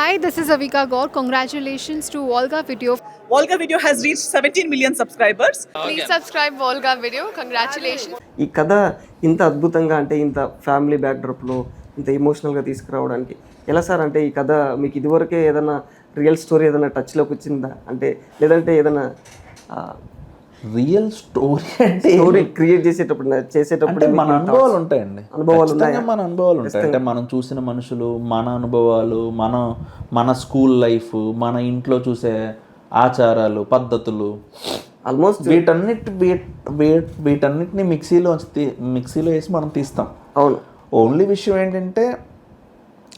Hi, this is Avika Gaur. Congratulations to Volga Video. Volga Video has reached 17 million subscribers. Please subscribe Volga Video. Congratulations. ఈ కథ ఇంత అద్భుతంగా అంటే ఇంత family బ్యాక్డ్రాప్లో ఇంత ఎమోషనల్గా తీసుకురావడానికి ఎలా సార్ అంటే ఈ కథ మీకు ఇదివరకే ఏదైనా రియల్ స్టోరీ ఏదైనా టచ్లోకి వచ్చిందా అంటే లేదంటే ఏదైనా రియల్ స్టోరీ అంటే స్టోరీ క్రియేట్ చేసేటప్పుడు చేసేటప్పుడు మన అనుభవాలు ఉంటాయండి. అనుభవాలు మన అనుభవాలు ఉంటాయి. అంటే మనం చూసిన మనుషులు మన అనుభవాలు మన మన స్కూల్ లైఫ్ మన ఇంట్లో చూసే ఆచారాలు పద్ధతులు ఆల్మోస్ట్ వీటన్నిటి వీట్- వీట్- వీటన్నిటిని మిక్సీలో మిక్సీలో వేసి మనం తీస్తాం. అవును. ఓన్లీ విషయం ఏంటంటే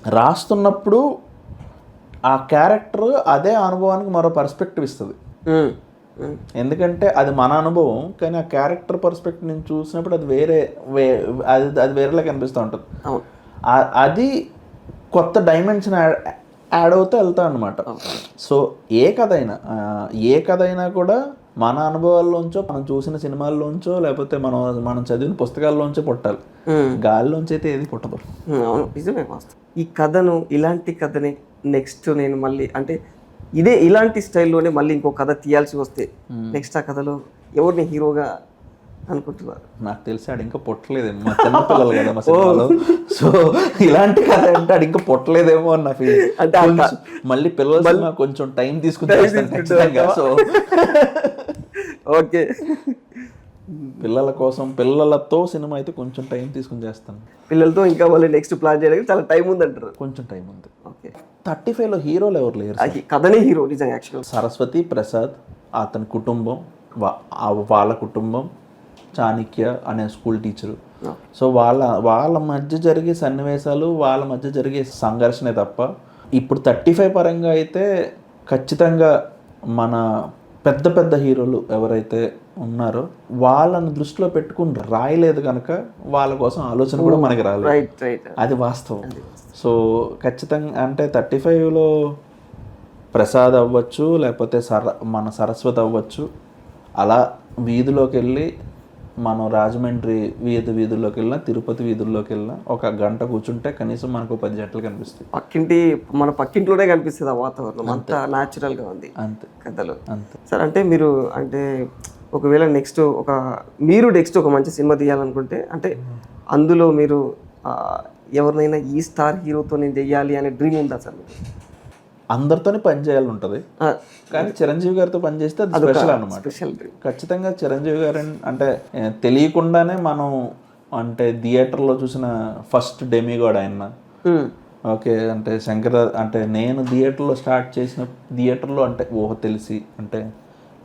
రాస్తున్నప్పుడు ఆ క్యారెక్టర్ అదే అనుభవానికి మరో పర్స్పెక్టివ్ ఇస్తుంది. ఉమ్, ఎందుకంటే అది మన అనుభవం కానీ ఆ క్యారెక్టర్ పర్స్పెక్టివ్ నేను చూసినప్పుడు అది వేరే వే అది అది వేరేలా కనిపిస్తూ ఉంటుంది. అది కొత్త డైమెన్షన్ యాడ్ అవుతూ వెళ్తా అనమాట సో ఏ కథ అయినా ఏ కథ అయినా కూడా మన అనుభవాల్లోంచో మనం చూసిన సినిమాల్లోంచో లేకపోతే మనం మనం చదివిన పుస్తకాల్లోంచో పుట్టాలి. గాలిలోంచి అయితే ఏది పుట్టదు. అవును. నిజమే వాస్తవం. ఈ కథను ఇలాంటి కథని నెక్స్ట్ నేను మళ్ళీ అంటే ఇదే ఇలాంటి స్టైల్లోనే మళ్ళీ ఇంకో కథ తీయాల్సి వస్తే నెక్స్ట్ ఆ కథలో ఎవరిని హీరోగా అనుకుంటున్నారు? నాకు తెలిసి ఆడు ఇంకా పుట్టలేదేమో మా చిన్నపిల్లలు కదా మా సినిమాలో. సో ఇలాంటి కథ అంటే ఆడు ఇంకా పుట్టలేదేమో అన్న ఫీల్ అంటే మళ్ళీ పిల్లల కొంచెం టైం ఖచ్చితంగా సో ఓకే. పిల్లల కోసం పిల్లలతో సినిమా అయితే కొంచెం టైం తీసుకుని చేస్తాను. పిల్లలతో ఇంకా మళ్ళీ నెక్స్ట్ ప్లాన్ చేయడానికి చాలా టైం ఉందంటారు. కొంచెం టైం ఉంది. థర్టీ ఫైవ్లో హీరోలు ఎవరు లేరు కథనే హీరో నిజంగా యాక్చువల్ సరస్వతి ప్రసాద్ అతని కుటుంబం వాళ్ళ కుటుంబం చాణక్య అనే స్కూల్ టీచరు. సో వాళ్ళ వాళ్ళ మధ్య జరిగే సన్నివేశాలు వాళ్ళ మధ్య జరిగే సంఘర్షణే తప్ప ఇప్పుడు థర్టీ ఫైవ్ పరంగా అయితే ఖచ్చితంగా మన పెద్ద పెద్ద హీరోలు ఎవరైతే ఉన్నారో వాళ్ళని దృష్టిలో పెట్టుకుని రాయలేదు కనుక వాళ్ళ కోసం ఆలోచన కూడా మనకి రాలేదు. అది వాస్తవం. సో ఖచ్చితంగా అంటే థర్టీ ఫైవ్లో ప్రసాద్ అవ్వచ్చు లేకపోతే సర మన సరస్వతి అవ్వచ్చు అలా వీధిలోకి వెళ్ళి మనం రాజమండ్రి వీధి వీధుల్లోకి వెళ్ళినా తిరుపతి వీధుల్లోకి వెళ్ళినా ఒక గంట కూర్చుంటే కనీసం మనకు పది జంటలు కనిపిస్తాయి. పక్కింటి మన పక్కింట్లోనే కనిపిస్తుంది ఆ వాతావరణం. అంతా. natural గా ఉంది అంతే. కథలు. అంతే. సార్ అంటే మీరు అంటే ఒకవేళ నెక్స్ట్ ఒక మీరు నెక్స్ట్ ఒక మంచి సినిమా తీయాలనుకుంటే అంటే అందులో మీరు ఎవరినైనా ఈ స్టార్ హీరోతో నేను చెయ్యాలి అనే డ్రీమ్ ఉందా సార్? మీకు? అందరితోనే పని చేయాలని ఉంటుంది కానీ చిరంజీవి గారితో పని చేస్తే అది స్పెషల్ అనమాట ఖచ్చితంగా చిరంజీవి గారు అంటే తెలియకుండానే మనం అంటే థియేటర్లో చూసిన ఫస్ట్ డెమిగాడ్ ఆయన ఓకే అంటే శంకర అంటే నేను థియేటర్లో స్టార్ట్ చేసిన థియేటర్లో అంటే ఊహ తెలిసి అంటే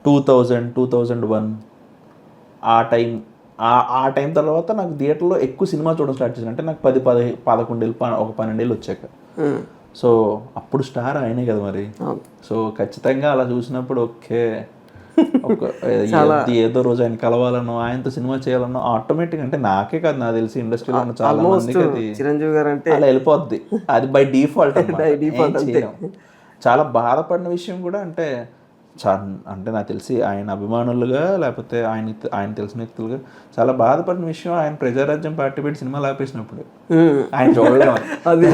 two thousand two thousand one ఆ టైం ఆ ఆ టైం తర్వాత నాకు థియేటర్లో ఎక్కువ సినిమా చూడడం స్టార్ట్ చేసిన అంటే నాకు పది పది పదకొండేళ్ళు ఒక పన్నెండేళ్ళు వచ్చాక. సో అప్పుడు స్టార్ ఆయనే కదా మరి. సో ఖచ్చితంగా అలా చూసినప్పుడు ఓకే. ఒక ఏది రోజు ఆయన కలవాలనో ఆయనతో సినిమా చేయాలనో ఆటోమేటిక్ అంటే నాకే కాదు నాకు తెలిసి ఇండస్ట్రీలో ఉన్న చాలా మందికి అది చిరంజీవి గారు అంటే అలా వెళ్ళిపోద్ది. అది బై డిఫాల్ట్ default అంతే. చాలా బాధపడిన విషయం కూడా అంటే చా అంటే నాకు తెలిసి ఆయన అభిమానులుగా లేకపోతే ఆయన ఆయన తెలిసిన వ్యక్తులుగా చాలా బాధపడిన విషయం ఆయన ప్రజారాజ్యం పార్టీ పెట్టి సినిమాలు ఆపేసినప్పుడు మ్మ్. ఆయన చూడలేము. అది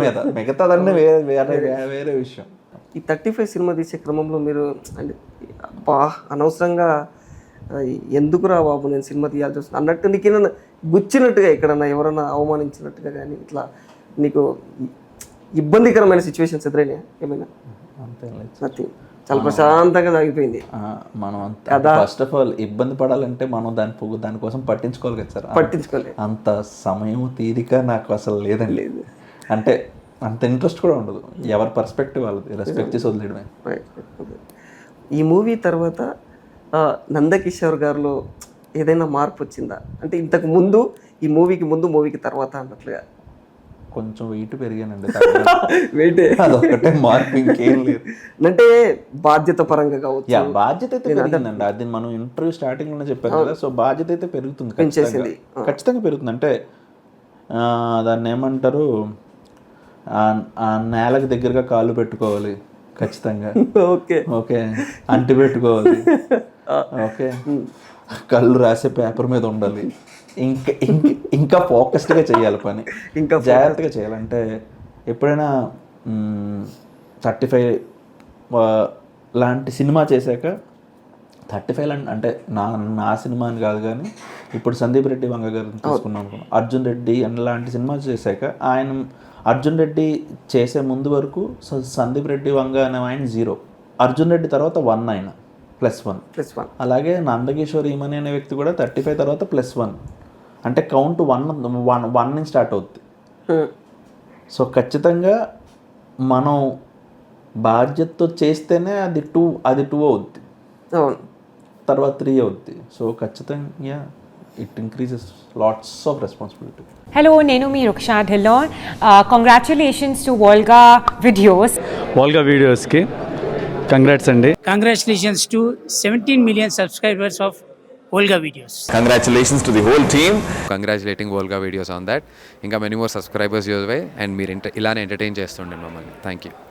మీద. మిగతాదన్నీ వేరే వేరే వేరే- విషయం. ఈ థర్టీ ఫైవ్ సినిమా తీసే క్రమంలో మీరు అంటే అబ్బా అనవసరంగా ఎందుకురా బాబు నేను సినిమా తీయాల్సి వస్తుంది? అన్నట్టు నీకు ఏదైనా గుచ్చినట్టుగా ఎక్కడన్నా ఎవరన్నా అవమానించినట్టుగా కానీ ఇట్లా నీకు ఇబ్బందికరమైన సిచ్యువేషన్స్ ఎదురైనా ఏమైనా? అంతే నథింగ్ చాలా ప్రశాంతంగా సాగిపోయింది మనం ఫస్ట్ ఆఫ్ ఆల్ ఇబ్బంది పడాలంటే మనం దాని పొగు దానికోసం పట్టించుకోవాలి కదా సార్. పట్టించుకోలేదు. అంత సమయం తీరిక నాకు అసలు లేదండి. లేదు. అంటే అంత ఇంట్రెస్ట్ కూడా ఉండదు. ఎవరి పర్స్పెక్టివ్ వాళ్ళది. రెస్పెక్ట్ చేసి వదిలేయడమే. ఈ మూవీ తర్వాత నందకిషోర్ గారిలో ఏదైనా మార్పు వచ్చిందా? అంటే ఇంతకు ముందు ఈ మూవీకి ముందు మూవీకి తర్వాత అన్నట్లుగా. కొంచెం వెయిట్ పెరిగానండి వెయిటే అదొకటే మార్పు ఇంకేం లేదు. అంటే బాధ్యత పరంగా కావచ్చు బాధ్యత అయితే పెరిగిందండి. అది మనం ఇంటర్వ్యూ స్టార్టింగ్లోనే చెప్పాను కదా సో బాధ్యత అయితే పెరుగుతుంది ఖచ్చితంగా. పెరుగుతుంది. అంటే దాన్ని ఏమంటారు? ఆ- ఆ నేలకు దగ్గరగా కాళ్ళు పెట్టుకోవాలి ఖచ్చితంగా. ఓకే. ఓకే. అంటి పెట్టుకోవాలి. ఓకే. కళ్ళు రాసే పేపర్ మీద ఉండాలి. ఇంకా ఇంకా ఇంకా ఫోకస్డ్గా చేయాలి పని. ఇంకా జాగ్రత్తగా చేయాలంటే ఎప్పుడైనా థర్టీ ఫైవ్ లాంటి సినిమా చేశాక థర్టీ ఫైవ్ అంటే నా నా సినిమా అని కాదు కానీ ఇప్పుడు సందీప్ రెడ్డి వంగ గారిని తీసుకున్నాం అర్జున్ రెడ్డి అని లాంటి సినిమా చేశాక ఆయన అర్జున్ రెడ్డి చేసే ముందు వరకు సందీప్ రెడ్డి వంగ అనే ఆయన జీరో. అర్జున్ రెడ్డి తర్వాత వన్ ఆయన. Plus one. Plus one. అలాగే నందకిషోర్ ఈమని అనే వ్యక్తి కూడా థర్టీ ఫైవ్ తర్వాత ప్లస్ వన్. అంటే కౌంట్ వన్ వన్ వన్ నుంచి స్టార్ట్ అవుద్ది. సో ఖచ్చితంగా మనం బాధ్యతతో చేస్తేనే అది టూ అది టూ అవుద్ది. అవును. తర్వాత త్రీ అవుద్ది. సో ఖచ్చితంగా it increases lots of responsibility. Hello, నేను మీ Ruksha Dhillon. Congratulations to Volga videos Volga వీడియోస్కి కంగ్రాట్స్ అండి. Congratulations to seventeen million subscribers of Volga videos congratulations to the whole team congratulating Volga videos on that ఇంకా many more subscribers use why and మీరు ఇంట ఇలానే entertain చేస్తుండే మమ్మల్ని. Thank you